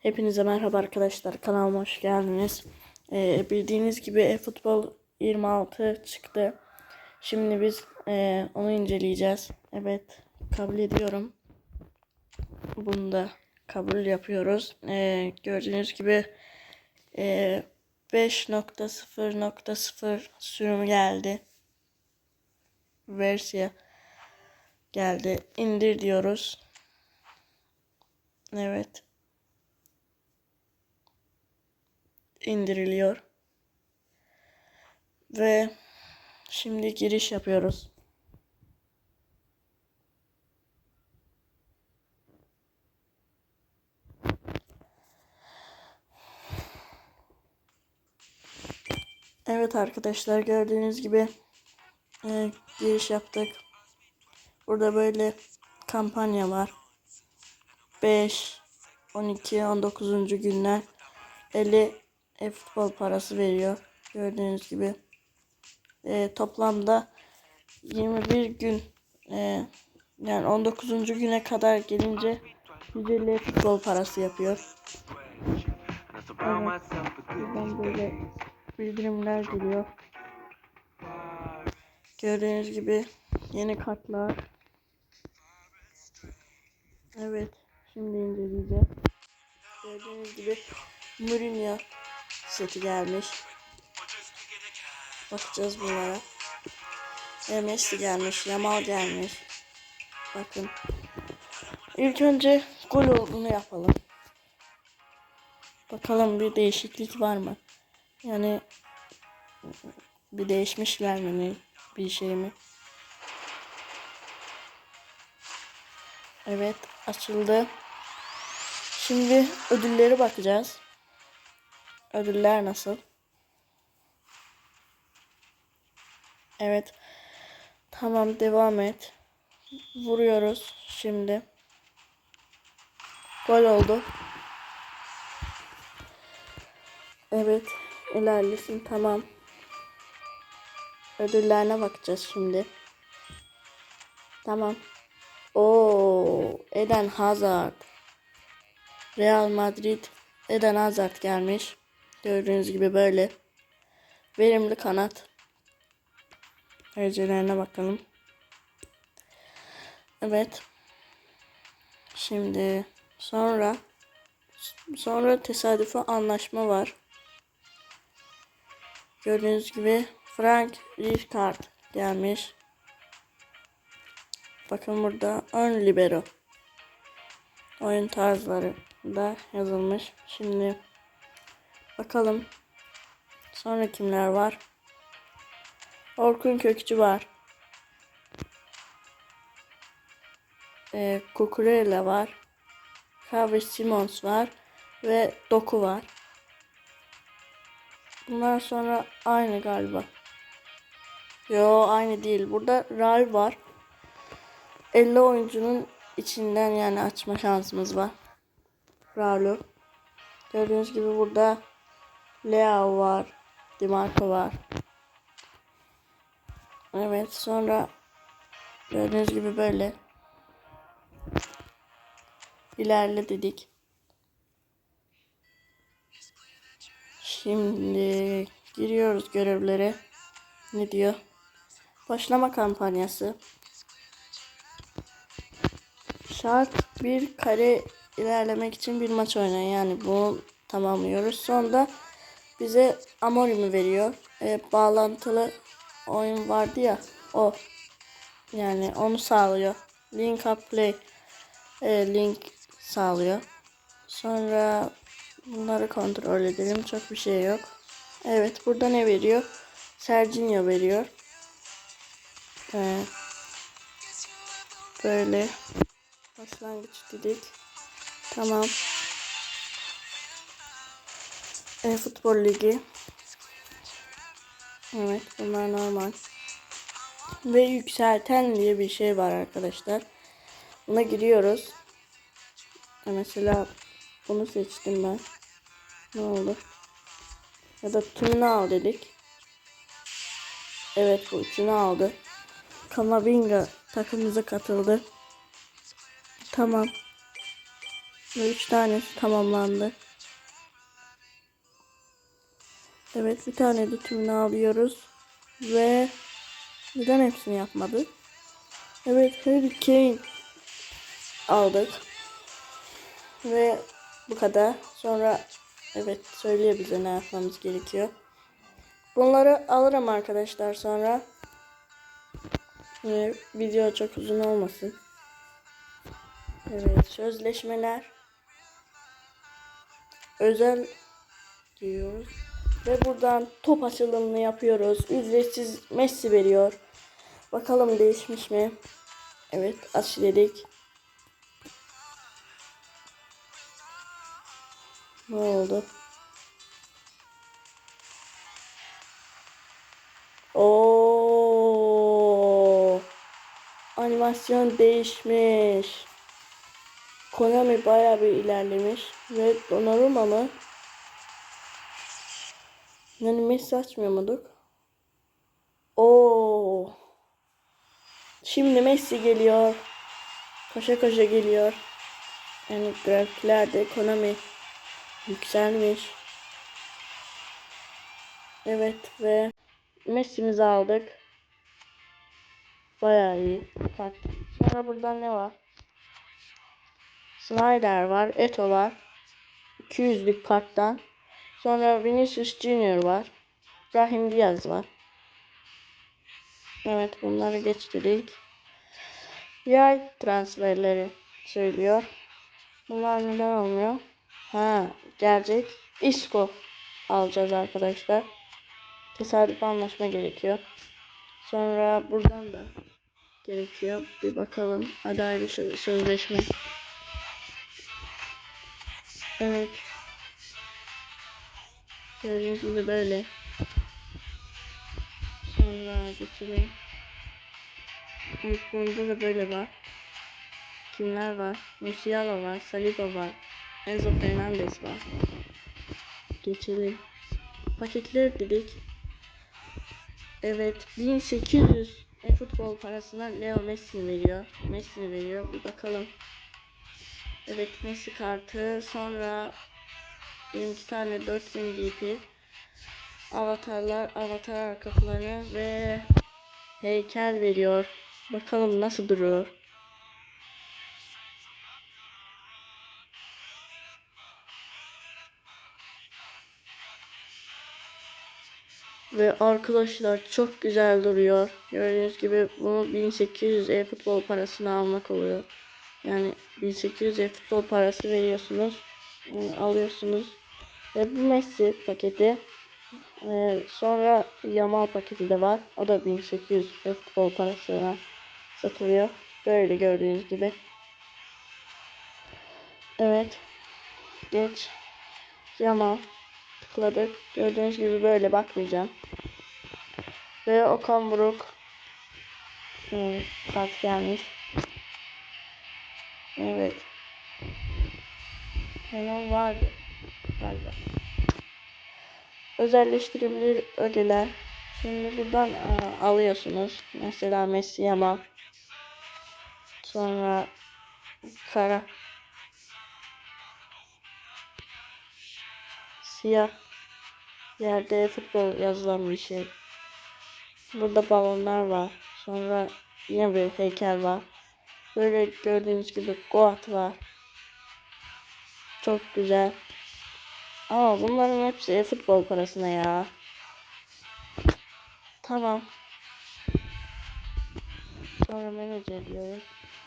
Hepinize merhaba arkadaşlar. Kanalıma hoş geldiniz. Ee, bildiğiniz gibi eFootball 26 çıktı. Şimdi biz e, onu inceleyeceğiz. Evet, kabul ediyorum. Bunu da kabul yapıyoruz. Ee, gördüğünüz gibi e, 5.0.0 sürümü geldi. Versiya geldi. İndir diyoruz. Evet. İndiriliyor. Ve şimdi giriş yapıyoruz. Evet arkadaşlar gördüğünüz gibi e, giriş yaptık. Burada böyle kampanya var. 5, 12, 19. günler 50 e-futbol parası veriyor. Gördüğünüz gibi. E, toplamda 21 gün e, yani 19. güne kadar gelince 150 futbol parası yapıyor. Evet. Buradan böyle bildirimler geliyor. Gördüğünüz gibi yeni kartlar. Evet. Şimdi inceleyeceğiz. Gördüğünüz gibi Mourinho seti gelmiş. Bakacağız bunlara. Messi gelmiş. Yamal gelmiş. Bakın. İlk önce gol olduğunu yapalım. Bakalım bir değişiklik var mı? Yani bir değişmişler mi? Bir şey mi? Evet açıldı. Şimdi ödülleri bakacağız. Ödüller nasıl? Evet. Tamam devam et. Vuruyoruz şimdi. Gol oldu. Evet. ilerlesin tamam. Ödüllerine bakacağız şimdi. Tamam. Oo, Eden Hazard. Real Madrid Eden Hazard gelmiş. Gördüğünüz gibi böyle. Verimli kanat. Derecelerine bakalım. Evet. Şimdi sonra sonra tesadüfi anlaşma var. Gördüğünüz gibi Frank Rijkaard gelmiş. Bakın burada ön libero. Oyun tarzları da yazılmış. Şimdi bakalım. Sonra kimler var? Orkun Kökçü var. Ee, Kukurela var. Kavi Simons var. Ve Doku var. Bunlar sonra aynı galiba. Yo aynı değil. Burada Ral var. 50 oyuncunun içinden yani açma şansımız var. Raul'u. Gördüğünüz gibi burada Leo var. Dimarco var. Evet sonra gördüğünüz gibi böyle ilerle dedik. Şimdi giriyoruz görevlere. Ne diyor? Başlama kampanyası. Şart bir kare ilerlemek için bir maç oynayın. Yani bunu tamamlıyoruz. Sonra bize Amorim'i veriyor. E, bağlantılı oyun vardı ya o. Yani onu sağlıyor. Link up play e, link sağlıyor. Sonra bunları kontrol edelim. Çok bir şey yok. Evet burada ne veriyor? Serginho veriyor. Ee, böyle başlangıç dedik. Tamam. E, futbol ligi. Evet bunlar normal. Ve yükselten diye bir şey var arkadaşlar. Buna giriyoruz. E, mesela bunu seçtim ben. Ne oldu? Ya da tümünü al dedik. Evet bu üçünü aldı. Kamavinga takımımıza katıldı. Tamam. Ve üç tanesi tamamlandı. Evet bir tane de tümünü alıyoruz. Ve neden hepsini yapmadık? Evet Harry Kane aldık. Ve bu kadar. Sonra evet söylüyor bize ne yapmamız gerekiyor. Bunları alırım arkadaşlar sonra. Ve video çok uzun olmasın. Evet sözleşmeler. Özel diyoruz. Ve buradan top açılımını yapıyoruz. Ücretsiz Messi veriyor. Bakalım değişmiş mi? Evet aç dedik. Ne oldu? Oo! Animasyon değişmiş. Konami bayağı bir ilerlemiş ve Donnarumma mı? Yani Messi açmıyor muyduk? Oo! Şimdi Messi geliyor. Koşa koşa geliyor. Yani grafiklerde Konami yükselmiş. Evet ve Messi'mizi aldık. Bayağı iyi. Bak. Sonra buradan ne var? Snyder var. Eto var. 200'lük karttan. Sonra Vinicius Junior var. Brahim Diaz var. Evet bunları geçtirdik. Yay transferleri söylüyor. Bunlar neden olmuyor? Ha gelecek. Isco alacağız arkadaşlar. Tesadüf anlaşma gerekiyor. Sonra buradan da gerekiyor. Bir bakalım. Aday bir sö- sözleşme. Evet. Gördüğünüz gibi böyle. Sonra geçelim. Evet, burada da böyle var. Kimler var? Musiala var, Saliba var, Enzo Fernandez var. Geçelim. Paketler dedik. Evet, 1800 e-futbol parasına Leo Messi veriyor. Messi veriyor. Bir bakalım. Evet, Messi kartı. Sonra 22 tane 4000 DP. Avatarlar, avatar arka ve heykel veriyor. Bakalım nasıl duruyor. Ve arkadaşlar çok güzel duruyor. Gördüğünüz gibi bunu 1800 e-futbol parasını almak oluyor. Yani 1800 e-futbol parası veriyorsunuz. yani alıyorsunuz. Ve bu Messi paketi. Ee, sonra Yamal paketi de var. O da 1800 e-futbol parasına satılıyor. Böyle gördüğünüz gibi. Evet. Geç. Yamal. Tıkladık. Gördüğünüz gibi böyle bakmayacağım. Ve Okan Buruk evet, kart gelmiş. Evet. Hemen var galiba. Özelleştirebilir ögeler. Şimdi buradan aa, alıyorsunuz. Mesela Messi Yamal. Sonra kara. Siyah. Yerde futbol yazılan bir şey. Burada balonlar var. Sonra yine bir heykel var. Böyle gördüğünüz gibi Goat var. Çok güzel. Ama bunların hepsi e-futbol parasına ya. Tamam. Sonra menajer diyoruz.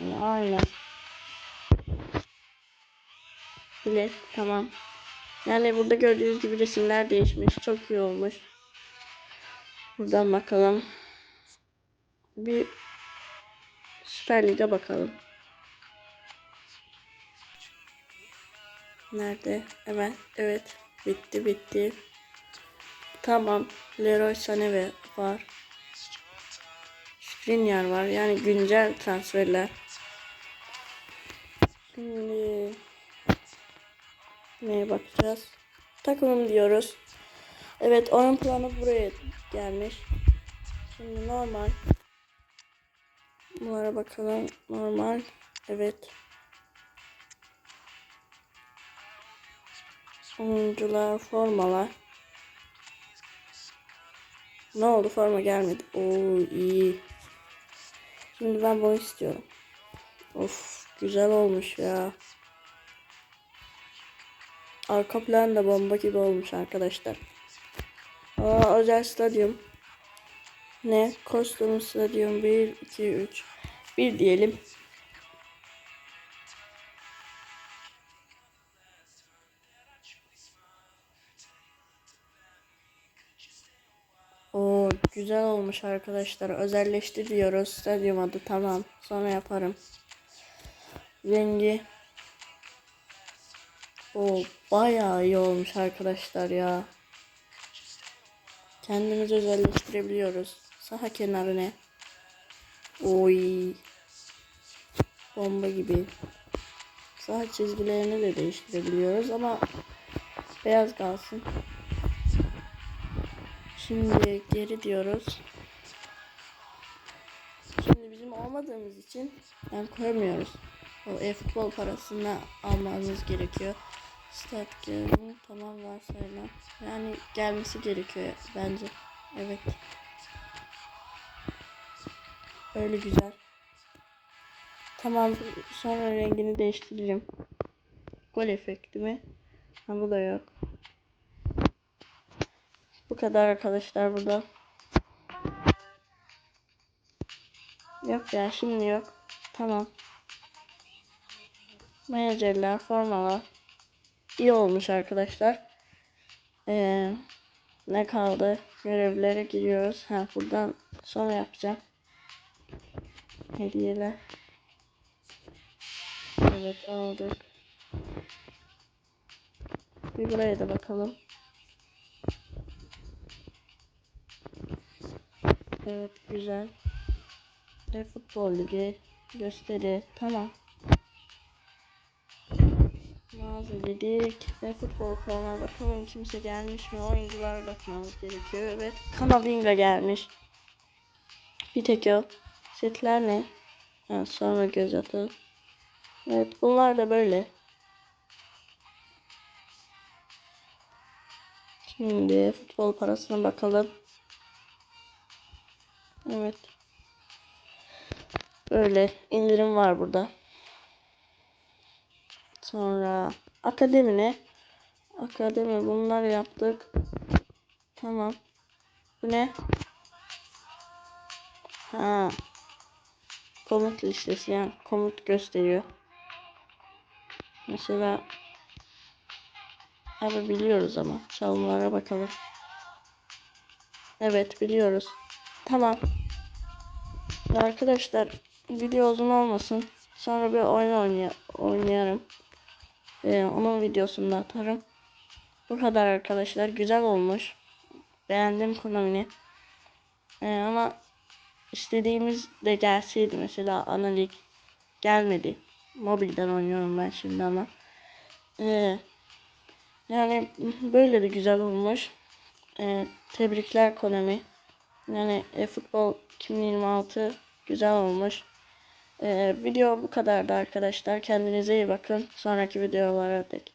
Yani aynen. Bilet tamam. Yani burada gördüğünüz gibi resimler değişmiş. Çok iyi olmuş. Buradan bakalım. Bir Süper Lig'e bakalım. Nerede? Hemen. Evet. Bitti bitti. Tamam. Leroy Sané var. Skriniar var. Yani güncel transferler. Şimdi neye bakacağız? Takımım diyoruz. Evet oyun planı buraya gelmiş. Şimdi normal. Bunlara bakalım. Normal. Evet. Oyuncular, formalar. Ne oldu forma gelmedi. Oo iyi. Şimdi ben bunu istiyorum. Of güzel olmuş ya. Arka plan da bomba gibi olmuş arkadaşlar. Aa, özel stadyum. Ne? Kostüm stadyum 1, 2, 3. 1 diyelim. Güzel olmuş arkadaşlar. Özelleşti diyoruz. Stadyum adı tamam. Sonra yaparım. Rengi. O bayağı iyi olmuş arkadaşlar ya. Kendimiz özelleştirebiliyoruz. Saha kenarı ne? Oy. Bomba gibi. Saha çizgilerini de değiştirebiliyoruz ama beyaz kalsın. Şimdi geri diyoruz. Şimdi bizim olmadığımız için yani koyamıyoruz. O e-futbol parasını almamız gerekiyor. Stat gelimi tamam varsayılan. Yani gelmesi gerekiyor bence. Evet. Öyle güzel. Tamam sonra rengini değiştireceğim. Gol efekti mi? Ha bu da yok. Bu kadar arkadaşlar burada. Yok ya şimdi yok. Tamam. Menajerler, formalar. İyi olmuş arkadaşlar. Ee, ne kaldı? Görevlere giriyoruz. Ha buradan sonra yapacağım. Hediyeler. Evet aldık. Bir buraya da bakalım. Evet güzel. Ve futbol ligi gösteri tamam. Mağaza dedik ve futbol forma bakalım kimse gelmiş mi oyuncular bakmamız gerekiyor. Evet Kamavinga gelmiş. Bir tek o. Setler ne? Ha, sonra göz atalım. Evet bunlar da böyle. Şimdi futbol parasına bakalım. Evet. Böyle indirim var burada. Sonra akademi ne? Akademi bunlar yaptık. Tamam. Bu ne? Ha. Komut listesi yani komut gösteriyor. Mesela Abi biliyoruz ama çalımlara bakalım. Evet biliyoruz. Tamam. Arkadaşlar video uzun olmasın. Sonra bir oyun oynay oynayarım. Ee, onun videosunu da atarım. Bu kadar arkadaşlar. Güzel olmuş. Beğendim Konami'ni. Ee, ama istediğimiz de gelseydi mesela analik gelmedi. Mobilden oynuyorum ben şimdi ama. Ee, yani böyle de güzel olmuş. Ee, tebrikler Konami. Yani e, futbol 2026 güzel olmuş. Ee, video bu kadardı arkadaşlar. Kendinize iyi bakın. Sonraki videolara dek.